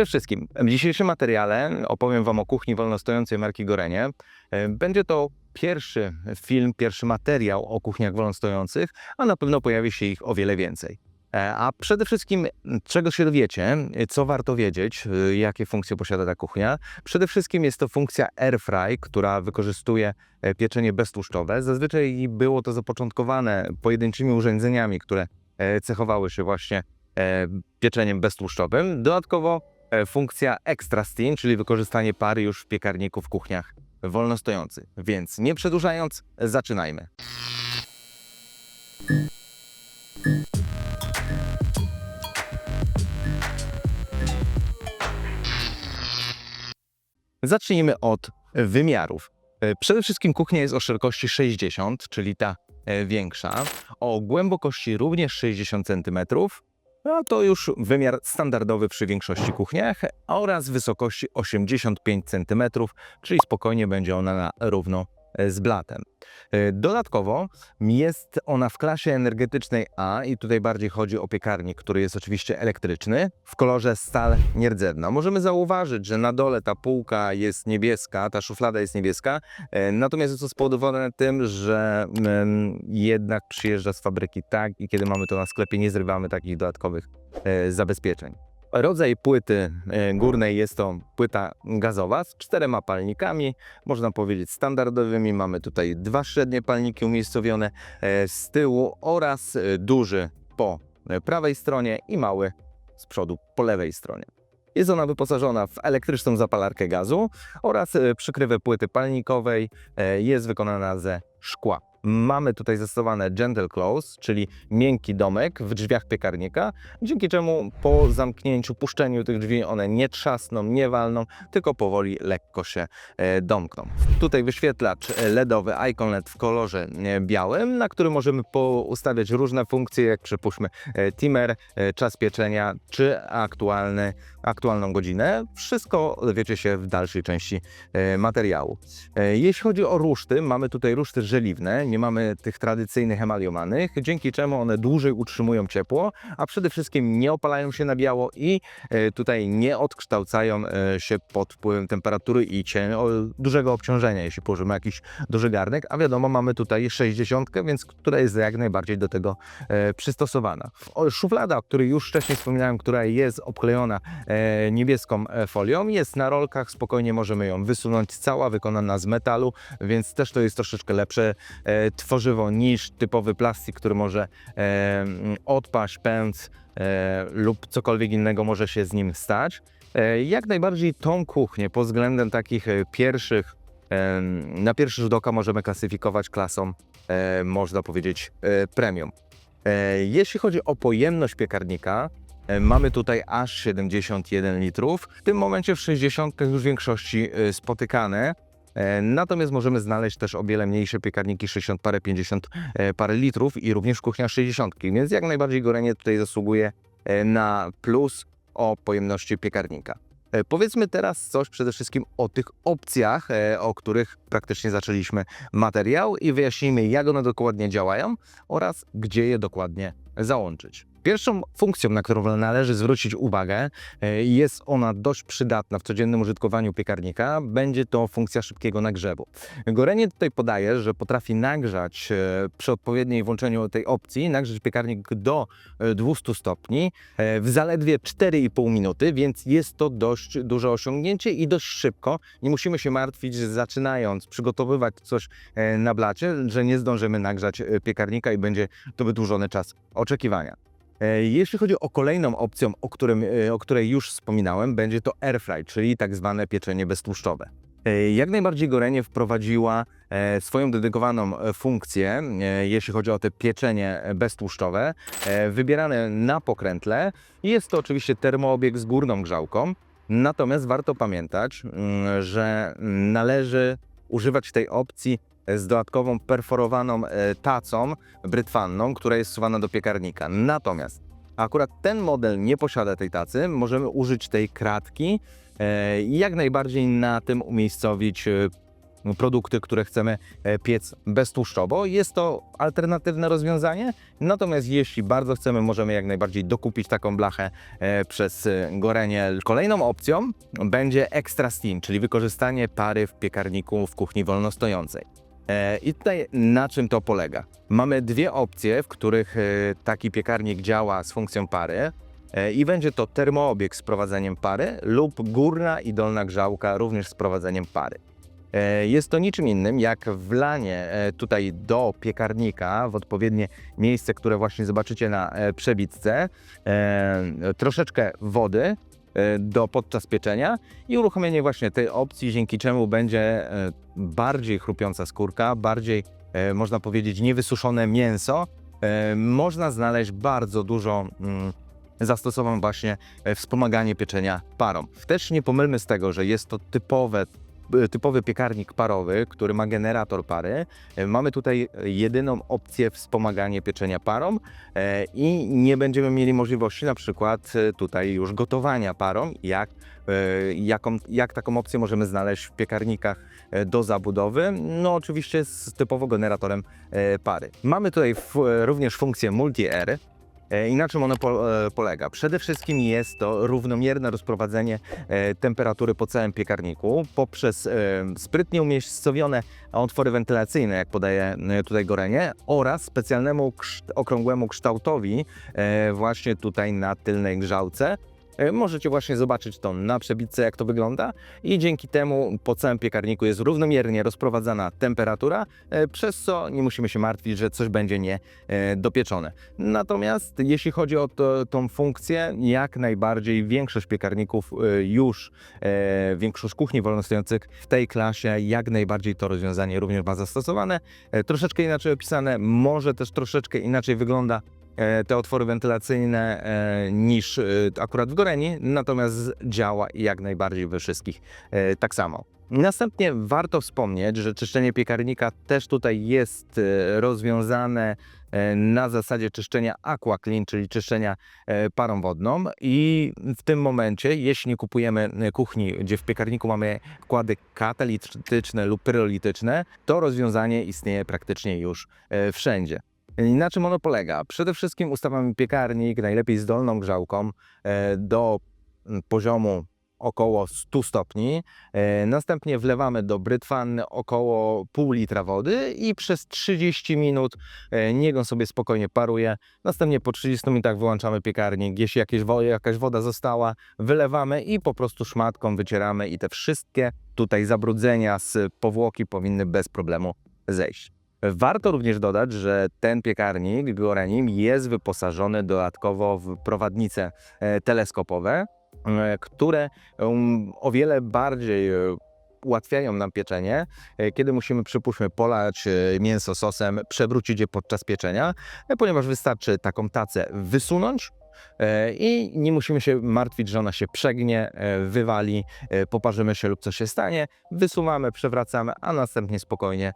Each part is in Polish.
Przede wszystkim w dzisiejszym materiale opowiem Wam o kuchni wolnostojącej marki Gorenie. E, Będzie to pierwszy film, pierwszy materiał o kuchniach wolnostojących, a na pewno pojawi się ich o wiele więcej. E, A przede wszystkim, czego się dowiecie, e, co warto wiedzieć, jakie funkcje posiada ta kuchnia. Przede wszystkim jest to funkcja airfry, która wykorzystuje pieczenie beztłuszczowe. Zazwyczaj było to zapoczątkowane pojedynczymi urządzeniami, które cechowały się właśnie pieczeniem beztłuszczowym. Dodatkowo funkcja extra steam, czyli wykorzystanie pary już w piekarniku w kuchniach wolnostojących. Więc nie przedłużając, zaczynajmy. Zacznijmy od wymiarów. E, Przede wszystkim kuchnia jest o szerokości 60, czyli ta e, większa, o głębokości również 60 cm, a to już wymiar standardowy przy większości kuchniach, oraz wysokości 85 cm, czyli spokojnie będzie ona na równo z blatem. E, Dodatkowo jest ona w klasie energetycznej A i tutaj bardziej chodzi o piekarnik, który jest oczywiście elektryczny, w kolorze stal nierdzewna. Możemy zauważyć, że na dole ta półka jest niebieska, ta szuflada jest niebieska, e, natomiast jest to spowodowane tym, że jednak przyjeżdża z fabryki tak i kiedy mamy to na sklepie nie zrywamy takich dodatkowych e, zabezpieczeń. Rodzaj płyty e, górnej jest to płyta gazowa z czterema palnikami, można powiedzieć standardowymi. Mamy tutaj dwa średnie palniki umiejscowione e, z tyłu oraz e, duży po prawej stronie i mały z przodu po lewej stronie. Jest ona wyposażona w elektryczną zapalarkę gazu oraz przykrywę płyty palnikowej. Jest wykonana ze szkła. Mamy tutaj zastosowane gentle close, czyli miękki domek w drzwiach piekarnika, dzięki czemu po zamknięciu, puszczeniu tych drzwi one nie trzasną, nie walną, tylko powoli lekko się e, domkną. Tutaj wyświetlacz e, LEDowy Icon LED w kolorze e, białym, na którym możemy poustawiać różne funkcje, jak przypuśćmy timer, czas pieczenia, czy aktualny, aktualną godzinę. Wszystko dowiecie się w dalszej części e, materiału. E, Jeśli chodzi o ruszty, mamy tutaj ruszty żeliwne, nie mamy tych tradycyjnych emaliomanych, dzięki czemu one dłużej utrzymują ciepło, a przede wszystkim nie opalają się na biało i e, tutaj nie odkształcają się pod wpływem temperatury i cię, o, dużego obciążenia, jeśli położymy jakiś duży garnek, a wiadomo mamy tutaj 60, więc która jest jak najbardziej do tego przystosowana. Szuflada, o której już wcześniej wspominałem, która jest obklejona niebieską e, folią, jest na rolkach, spokojnie możemy ją wysunąć, cała wykonana z metalu, więc też to jest troszeczkę lepsze e, tworzywo niż typowy plastik, który może e, odpaść, e, lub cokolwiek innego może się z nim stać. E, jak najbardziej tą kuchnię pod względem takich e, pierwszych, e, na pierwszy rzut oka możemy klasyfikować klasą, e, można powiedzieć, e, premium. E, Jeśli chodzi o pojemność piekarnika, e, mamy tutaj aż 71 litrów. W tym momencie w 60 już w większości e, spotykane. E, Natomiast możemy znaleźć też o wiele mniejsze piekarniki 60 parę, 50 e, parę litrów i również kuchnia 60, więc jak najbardziej Gorenie tutaj zasługuje e, na plus o pojemności piekarnika. E, Powiedzmy teraz coś przede wszystkim o tych opcjach, e, o których praktycznie zaczęliśmy materiał i wyjaśnijmy, jak one dokładnie działają oraz gdzie je dokładnie załączyć. Pierwszą funkcją, na którą należy zwrócić uwagę, e, jest ona dość przydatna w codziennym użytkowaniu piekarnika, będzie to funkcja szybkiego nagrzewu. Gorenie tutaj podaje, że potrafi nagrzać e, przy odpowiedniej włączeniu tej opcji, nagrzać piekarnik do e, 200 stopni e, w zaledwie 4,5 minuty, więc jest to dość duże osiągnięcie i dość szybko. Nie musimy się martwić, zaczynając przygotowywać coś na blacie, że nie zdążymy nagrzać piekarnika i będzie to wydłużony czas oczekiwania. E, Jeśli chodzi o kolejną opcją, o, którym, e, o której już wspominałem, będzie to airfry, czyli tak zwane pieczenie beztłuszczowe. E, Jak najbardziej Gorenie wprowadziła swoją dedykowaną funkcję, jeśli chodzi o te pieczenie beztłuszczowe, wybierane na pokrętle. Jest to oczywiście termoobieg z górną grzałką, natomiast warto pamiętać, mm, że należy używać tej opcji z dodatkową perforowaną e, tacą brytwanną, która jest wsuwana do piekarnika. Natomiast akurat ten model nie posiada tej tacy, możemy użyć tej kratki e, i jak najbardziej na tym umiejscowić e, produkty, które chcemy piec beztłuszczowo. Jest to alternatywne rozwiązanie, natomiast jeśli bardzo chcemy, możemy jak najbardziej dokupić taką blachę przez gorenie. Kolejną opcją będzie extra steam, czyli wykorzystanie pary w piekarniku w kuchni wolnostojącej. E, I tutaj na czym to polega? Mamy dwie opcje, w których e, taki piekarnik działa z funkcją pary. E, I będzie to termoobieg z prowadzeniem pary lub górna i dolna grzałka również z prowadzeniem pary. Jest to niczym innym jak wlanie tutaj do piekarnika w odpowiednie miejsce, które właśnie zobaczycie na przebitce, troszeczkę wody do podczas pieczenia i uruchomienie właśnie tej opcji, dzięki czemu będzie e, bardziej chrupiąca skórka, bardziej e, można powiedzieć niewysuszone mięso. E, Można znaleźć bardzo dużo mm, zastosowań właśnie e, wspomaganie pieczenia parą. Też nie pomylmy z tego, że jest to typowe e, typowy piekarnik parowy, który ma generator pary. E, Mamy tutaj jedyną opcję wspomaganie pieczenia parą e, i nie będziemy mieli możliwości na przykład e, tutaj już gotowania parą, jak, jaką, jak taką opcję możemy znaleźć w piekarnikach do zabudowy, no oczywiście z typowo generatorem pary. Mamy tutaj również funkcję multi-air, I na czym ono e, polega? Przede wszystkim jest to równomierne rozprowadzenie e, temperatury po całym piekarniku poprzez e, sprytnie umiejscowione otwory wentylacyjne, jak podaje e, tutaj gorenie, oraz specjalnemu okrągłemu kształtowi e, właśnie tutaj na tylnej grzałce. E, Możecie właśnie zobaczyć to na przebitce, jak to wygląda i dzięki temu po całym piekarniku jest równomiernie rozprowadzana temperatura, e, przez co nie musimy się martwić, że coś będzie nie e, dopieczone. Natomiast jeśli chodzi o to, tą funkcję, jak najbardziej większość piekarników już, większość kuchni wolnostojących w tej klasie jak najbardziej to rozwiązanie również ma zastosowane. Troszeczkę inaczej opisane, może też troszeczkę inaczej wygląda te otwory wentylacyjne e, niż e, akurat w Goreni, natomiast działa jak najbardziej we wszystkich e, tak samo. Następnie warto wspomnieć, że czyszczenie piekarnika też tutaj jest e, rozwiązane e, na zasadzie czyszczenia aqua clean, czyli czyszczenia e, parą wodną i w tym momencie, jeśli kupujemy e, kuchni, gdzie w piekarniku mamy kłady katalityczne lub pyrolityczne, to rozwiązanie istnieje praktycznie już e, wszędzie. Na czym ono polega? Przede wszystkim ustawiamy piekarnik, najlepiej z dolną grzałką, e, do poziomu około 100 stopni. E, Następnie wlewamy do brytwanny około pół litra wody i przez 30 minut e, niech on sobie spokojnie paruje. Następnie po 30 minutach wyłączamy piekarnik. Jeśli jakieś wo- jakaś woda została, wylewamy i po prostu szmatką wycieramy i te wszystkie tutaj zabrudzenia z powłoki powinny bez problemu zejść. Warto również dodać, że ten piekarnik Gorenim jest wyposażony dodatkowo w prowadnice e, teleskopowe, e, które um, o wiele bardziej e, ułatwiają nam pieczenie, kiedy musimy, przypuśćmy, polać mięso sosem, przewrócić je podczas pieczenia, ponieważ wystarczy taką tacę wysunąć i nie musimy się martwić, że ona się przegnie, wywali, poparzymy się lub coś się stanie, wysuwamy, przewracamy, a następnie spokojnie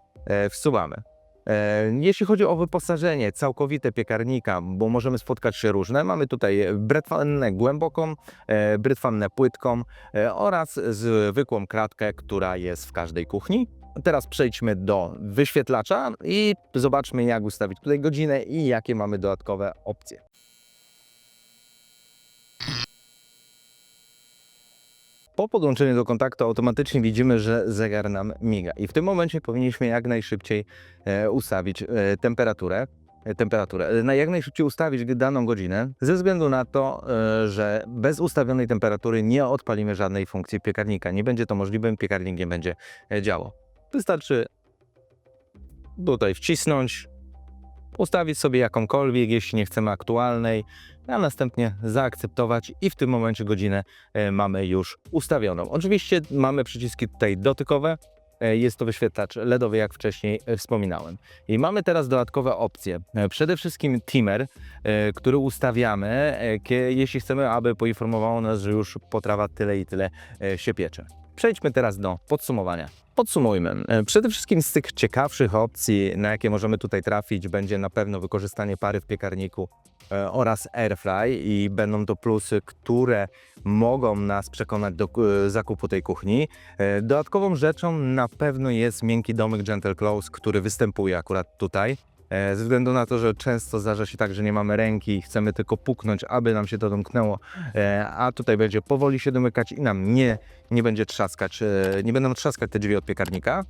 wsuwamy. E, Jeśli chodzi o wyposażenie całkowite piekarnika, bo możemy spotkać się różne, mamy tutaj brytwannę głęboką, e, brytwannę płytką e, oraz zwykłą kratkę, która jest w każdej kuchni. Teraz przejdźmy do wyświetlacza i zobaczmy jak ustawić tutaj godzinę i jakie mamy dodatkowe opcje. Po podłączeniu do kontaktu automatycznie widzimy, że zegar nam miga i w tym momencie powinniśmy jak najszybciej e, ustawić e, temperaturę. e, Temperaturę. Na jak najszybciej ustawić daną godzinę, ze względu na to, że bez ustawionej temperatury nie odpalimy żadnej funkcji piekarnika. Nie będzie to możliwe, piekarnik nie będzie działał. Wystarczy tutaj wcisnąć, ustawić sobie jakąkolwiek, jeśli nie chcemy aktualnej, a następnie zaakceptować i w tym momencie godzinę e, mamy już ustawioną. Oczywiście mamy przyciski tutaj dotykowe, e, jest to wyświetlacz LEDowy, jak wcześniej e, wspominałem. I mamy teraz dodatkowe opcje. Przede wszystkim timer, który ustawiamy, jeśli chcemy, aby poinformowało nas, że już potrawa tyle i tyle się piecze. Przejdźmy teraz do podsumowania. Podsumujmy. E, Przede wszystkim z tych ciekawszych opcji, na jakie możemy tutaj trafić, będzie na pewno wykorzystanie pary w piekarniku e, oraz airfry i będą to plusy, które mogą nas przekonać do e, zakupu tej kuchni. Dodatkową rzeczą na pewno jest miękki domek Gentle Close, który występuje akurat tutaj. E, Ze względu na to, że często zdarza się tak, że nie mamy ręki i chcemy tylko puknąć, aby nam się to domknęło, e, a tutaj będzie powoli się domykać i nam nie, nie będzie trzaskać, e, nie będą trzaskać te drzwi od piekarnika.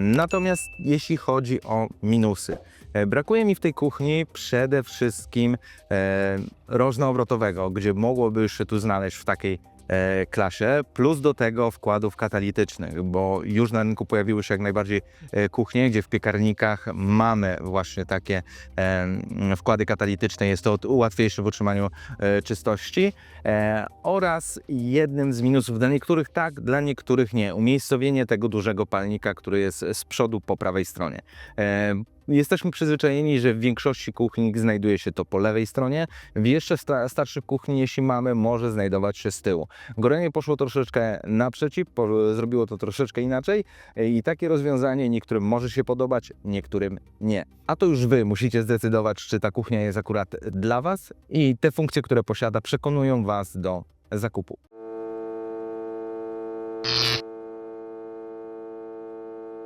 Natomiast jeśli chodzi o minusy, brakuje mi w tej kuchni przede wszystkim rożna obrotowego, gdzie mogłoby się tu znaleźć w takiej klasie, plus do tego wkładów katalitycznych, bo już na rynku pojawiły się jak najbardziej e, kuchnie, gdzie w piekarnikach mamy właśnie takie e, wkłady katalityczne. Jest to łatwiejsze w utrzymaniu e, czystości e, oraz jednym z minusów dla niektórych tak, dla niektórych nie. Umiejscowienie tego dużego palnika, który jest z przodu po prawej stronie. Jesteśmy przyzwyczajeni, że w większości kuchni znajduje się to po lewej stronie. W jeszcze sta- starszych kuchni, jeśli mamy, może znajdować się z tyłu. Gorenie poszło troszeczkę naprzeciw, zrobiło to troszeczkę inaczej i takie rozwiązanie niektórym może się podobać, niektórym nie. A to już Wy musicie zdecydować, czy ta kuchnia jest akurat dla Was i te funkcje, które posiada, przekonują Was do zakupu.